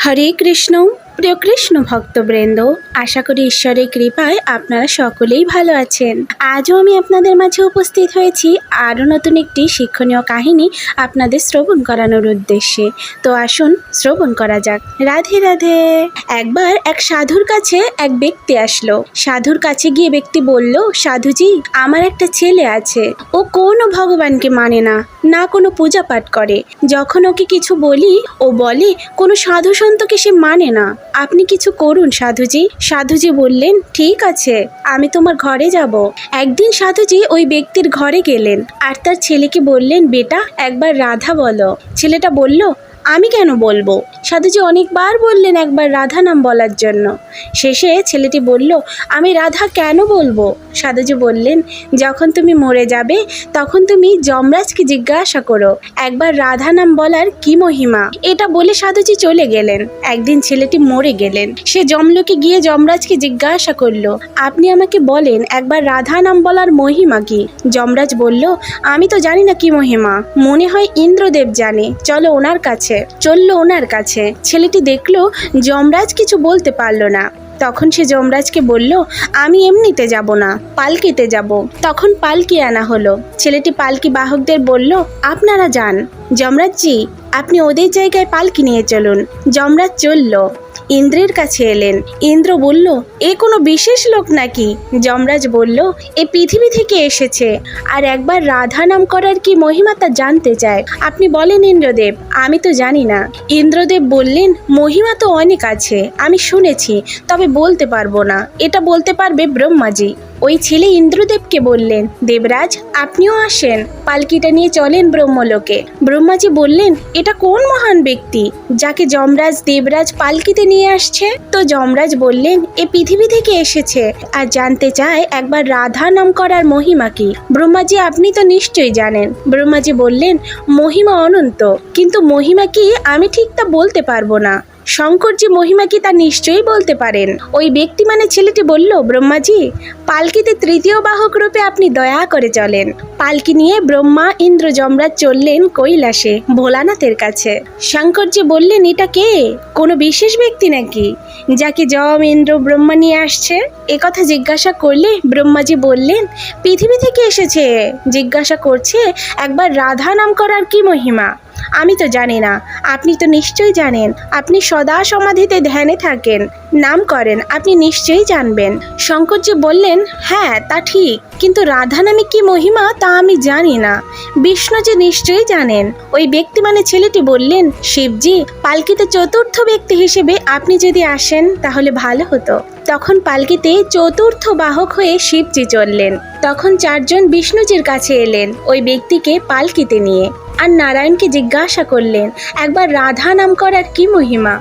হরে কৃষ্ণ প্রিয় কৃষ্ণ ভক্তবৃন্দ, আশা করি ঈশ্বরের কৃপায় আপনারা সকলেই ভালো আছেন। আজও আমি আপনাদের মাঝে উপস্থিত হয়েছি আরও নতুন একটি শিক্ষণীয় কাহিনী আপনাদের শ্রবণ করানোর উদ্দেশ্যে। তো আসুন শ্রবণ করা যাক। রাধে রাধে। একবার এক সাধুর কাছে এক ব্যক্তি আসলো। সাধুর কাছে গিয়ে ব্যক্তি বলল, সাধুজি, আমার একটা ছেলে আছে। ও কোনো ভগবানকে মানে না না কোনো পূজা পাঠ করে। যখন ওকে কিছু বলি, ও বলে, কোনো সাধু সন্তকে সে মানে না। আপনি কিছু করুন, সাধুজি। সাধুজি বললেন, ঠিক আছে, আমি তোমার ঘরে যাব। একদিন সাধুজি ওই ব্যক্তির ঘরে গেলেন। আর তার ছেলেকে বললেন, বেটা, একবার রাধা বলো। ছেলেটা বলল আমি কেন বলব? সাধুজি অনেকবার বললেন একবার রাধা নাম বলার জন্য। শেষে ছেলেটি বলল, আমি রাধা কেন বলব? সাধুজি বললেন, যখন তুমি মরে যাবে, তখন তুমি যমরাজকে জিজ্ঞাসা করো, একবার রাধা নাম বলার কি মহিমা? এটা বলে সাধুজি চলে গেলেন। একদিন ছেলেটি মরে গেলেন। সে যমলোকে গিয়ে যমরাজকে জিজ্ঞাসা করল, আপনি আমাকে বলেন, একবার রাধা নাম বলার মহিমা কি? যমরাজ বলল, আমি তো জানি না কি মহিমা। মনে হয় ইন্দ্রদেব জানে। চলো ওনার কাছে। চলল ওনার কাছে। ছেলেটি দেখল যমরাজ কিছু বলতে পারল না। তখন সে যমরাজকে বলল, আমি এমনিতে যাব না, পালকিতে যাব। তখন পালকি আনা হলো। ছেলেটি পালকি বাহকদের বলল, আপনারা যান। যমরাজ যমরাজজি, আপনি ওদের জায়গায় পালকি নিয়ে চলুন। যমরাজ চলল। ইন্দ্রের কাছে এলেন। ইন্দ্র বলল, এ কোনো বিশেষ লোক নাকি? যমরাজ বলল, এ পৃথিবী থেকে এসেছে। আর একবার রাধা নাম করার কি মহিমা তা জানতে চায়? আপনি বলেন ইন্দ্রদেব, আমি তো জানি না। ইন্দ্রদেব বললেন, মহিমা তো অনেক আছে, আমি শুনেছি, তবে বলতে পারব না। এটা বলতে পারবে ব্রহ্মাজি। ওই ছেলে ইন্দ্রদেবকে বললেন, দেবরাজ, আপনিও আসেন। পালকিটা নিয়ে চলেন ব্রহ্মলোকে। ব্রহ্মাজি বললেন, এটা কোন মহান ব্যক্তি? যাকে যমরাজ, দেবরাজ পালকিতে নিয়ে আসছে? তো যমরাজ বললেন, এ পৃথিবী থেকে এসেছে আর জানতে চায় একবার রাধা নাম করার মহিমা কি? ব্রহ্মাজি, আপনি তো নিশ্চয়ই জানেন। ব্রহ্মাজি বললেন, মহিমা অনন্ত, কিন্তু মহিমা কি আমি ঠিক তা বলতে পারব না। শঙ্করজি মহিমা কি তা নিশ্চয়ই বলতে পারেন? ওই ব্যক্তি মানে ছেলেটি বলল, ব্রহ্মাজি, পালকিতে তৃতীয় বাহক রূপে আপনি দয়া করে চলেন। পালকি নিয়ে ব্রহ্মা ইন্দ্র যমরাজ চললেন কৈলাসে, ভোলানাথের কাছে। শঙ্করজি বললেন, এটা কে? কোনো বিশেষ ব্যক্তি নাকি? যাকে যম, ইন্দ্র, ব্রহ্মা নিয়ে আসছে? একথা জিজ্ঞাসা করলে ব্রহ্মাজি বললেন, পৃথিবী থেকে এসেছে। জিজ্ঞাসা করছে, একবার রাধা নাম করার কি মহিমা? আমি তো জানি না। আপনি তো নিশ্চয়ই জানেন। আপনি সদা সমাধিতে ধ্যানে থাকেন। নাম করেন, আপনি নিশ্চয়ই জানবেন। শঙ্করজি বললেন হ্যাঁ তা ঠিক। কিন্তু রাধা নামে কি মহিমা তা আমি জানি না। বিষ্ণুজি নিশ্চয়ই জানেন। ওই ব্যক্তি মানে ছেলেটি বললেন, শিবজি, পালকিতে চতুর্থ ব্যক্তি হিসেবে আপনি যদি আসেন, তাহলে ভালো হতো। তখন পালকিতে চতুর্থ বাহক হয়ে শিবজি চললেন। তখন চারজন বিষ্ণুজির কাছে এলেন, ওই ব্যক্তিকে পালকিতে নিয়ে। আর নারায়ণকে জিজ্ঞাসা করলেন, একবার রাধা নাম করার কি মহিমা?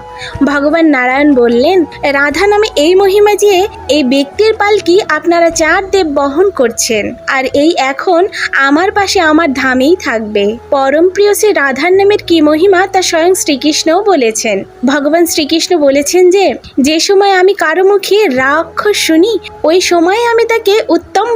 ভগবান নারায়ণ বললেন, রাধা নামে এই মহিমা যে এই ব্যক্তির পালকি আপনারা চার দেব বহন করছেন, আর এই এখন আমার পাশে আমার ধামেই থাকবে। পরম প্রিয় শ্রী রাধার নামের কি মহিমা তা স্বয়ং শ্রীকৃষ্ণও বলেছেন। ভগবান শ্রীকৃষ্ণ বলেছেন যে যে সময় আমি কারও মুখে রা অক্ষর শুনি, ওই সময় আমি তাকে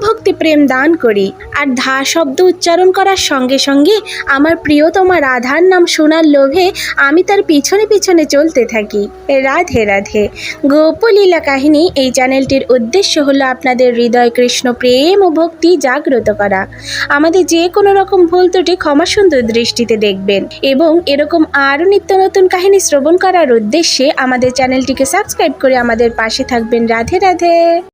ভক্তি প্রেম দান করি। আর ধা শব্দ উচ্চারণ করার সঙ্গে সঙ্গে আমার প্রিয়তমা রাধার নাম শোনার লোভে আমি তার পিছনে পিছনে চলতে থাকি। রাধে রাধে। গোপলীলা কাহিনী, এই চ্যানেলটির উদ্দেশ্য হলো আপনাদের হৃদয় কৃষ্ণ প্রেম ও ভক্তি জাগ্রত করা। আমাদের যে কোনো রকম ভুল ত্রুটি ক্ষমা সুন্দর দৃষ্টিতে দেখবেন এবং এরকম আরও নিত্য নতুন কাহিনী শ্রবণ করার উদ্দেশ্যে আমাদের চ্যানেলটিকে সাবস্ক্রাইব করে আমাদের পাশে থাকবেন। রাধে রাধে।